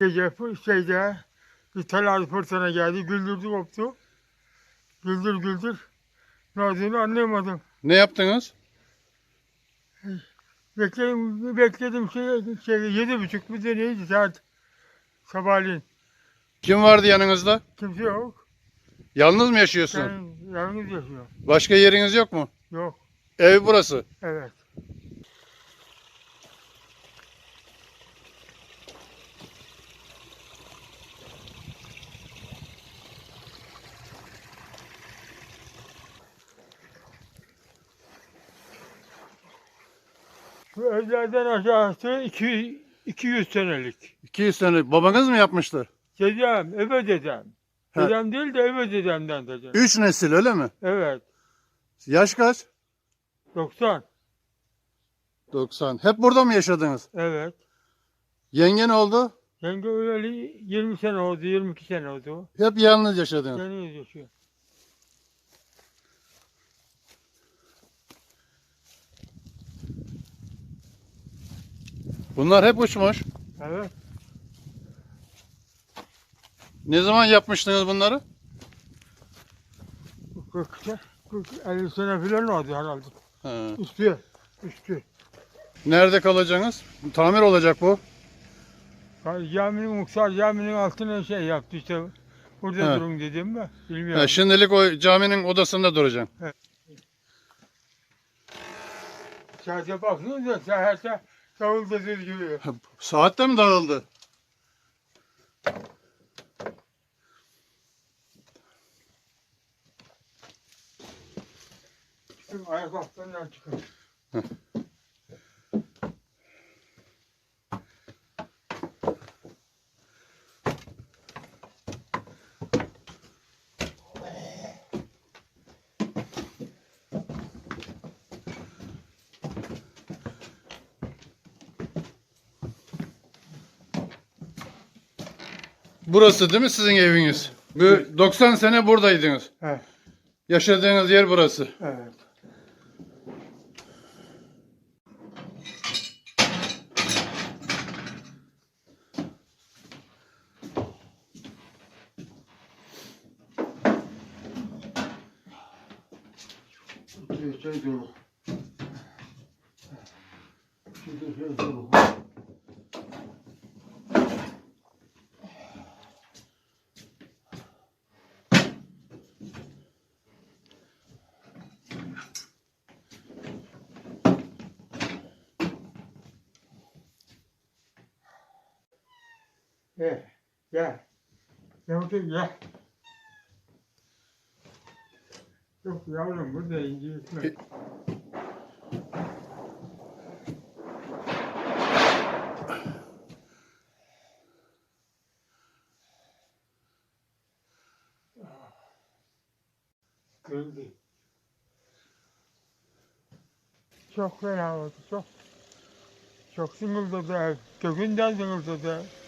Gece şeyde bir talar fırtına geldi. Güldürdü koptu. Güldür güldür. Ne olduğunu anlayamadım. Ne yaptınız? Bekledim, bekledim şey, şey yedi buçuk bir de neydi saat sabahleyin. Kim vardı yanınızda? Kimse yok. Yalnız mı yaşıyorsun? Ben yalnız yaşıyorum. Başka yeriniz yok mu? Yok. Ev burası. Evet. Bu evlerden aşağısı 200, 200 senelik. 200 sene. Babanız mı yapmıştır? Dedem, eve dedem. Ha. Dedem değil de eve dedemden dedem. 3 nesil öyle mi? Evet. Yaş kaç? 90. 90. Hep burada mı yaşadınız? Evet. Yenge ne oldu? Yenge öleli 20 sene oldu, 22 sene oldu. Hep yalnız yaşadınız. Yalnız yaşıyor. Bunlar hep uçmuş. Evet. Ne zaman yapmıştınız bunları? 40, 40, 50 sene falan oldu herhalde. Ha. Üstü, üstü. Nerede kalacaksınız? Tamir olacak bu. Caminin, Muhtar caminin altına şey yaptı işte. Burada Ha. durun dedim ben. Bilmiyorum. Ha, şimdilik o caminin odasında duracaksın. Saate bakıyoruz da her şey davulda düz geliyor. Saat de mi dağıldı? Bütün ayak altlarından çıkıyor. Burası değil mi sizin eviniz? Bu 90 sene buradaydınız. Evet. Yaşadığınız yer burası. Evet. Şey, şey şey dolu. Gel, gel. Gel bakayım gel. Yok yavrum burada inci gitme. Kırıldı. Çok fena oldu çok. Çok. Kökünden sıngıldadı ev.